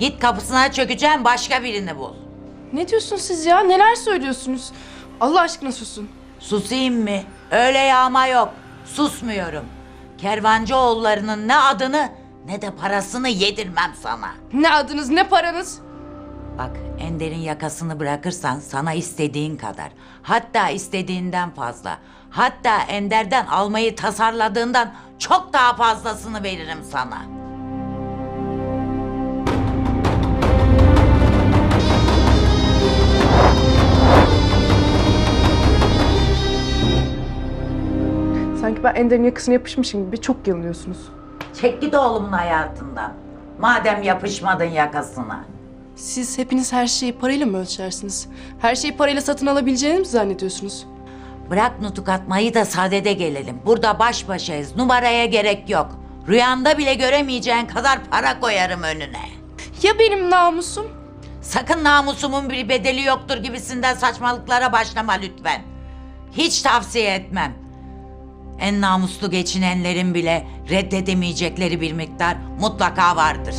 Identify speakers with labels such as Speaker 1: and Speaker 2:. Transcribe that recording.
Speaker 1: Git kapısına çökeceğim başka birini bul.
Speaker 2: Ne diyorsunuz siz ya? Neler söylüyorsunuz? Allah aşkına susun.
Speaker 1: Susayım mı? Öyle yağma yok. Susmuyorum. Kervancı oğullarının ne adını ne de parasını yedirmem sana.
Speaker 2: Ne adınız ne paranız?
Speaker 1: Bak Ender'in yakasını bırakırsan sana istediğin kadar. Hatta istediğinden fazla. Hatta Ender'den almayı tasarladığından çok daha fazlasını veririm sana.
Speaker 2: Sanki ben Ender'in yakasına yapışmışım gibi çok yanılıyorsunuz.
Speaker 1: Çek git oğlumun hayatından. Madem yapışmadın yakasına.
Speaker 2: Siz hepiniz her şeyi parayla mı ölçersiniz? Her şeyi parayla satın alabileceğinizi mi zannediyorsunuz?
Speaker 1: Bırak nutuk atmayı da sadede gelelim. Burada baş başayız. Numaraya gerek yok. Rüyanda bile göremeyeceğin kadar para koyarım önüne.
Speaker 2: Ya benim namusum?
Speaker 1: Sakın namusumun bir bedeli yoktur gibisinden saçmalıklara başlama lütfen. Hiç tavsiye etmem. En namuslu geçinenlerin bile reddedemeyecekleri bir miktar mutlaka vardır.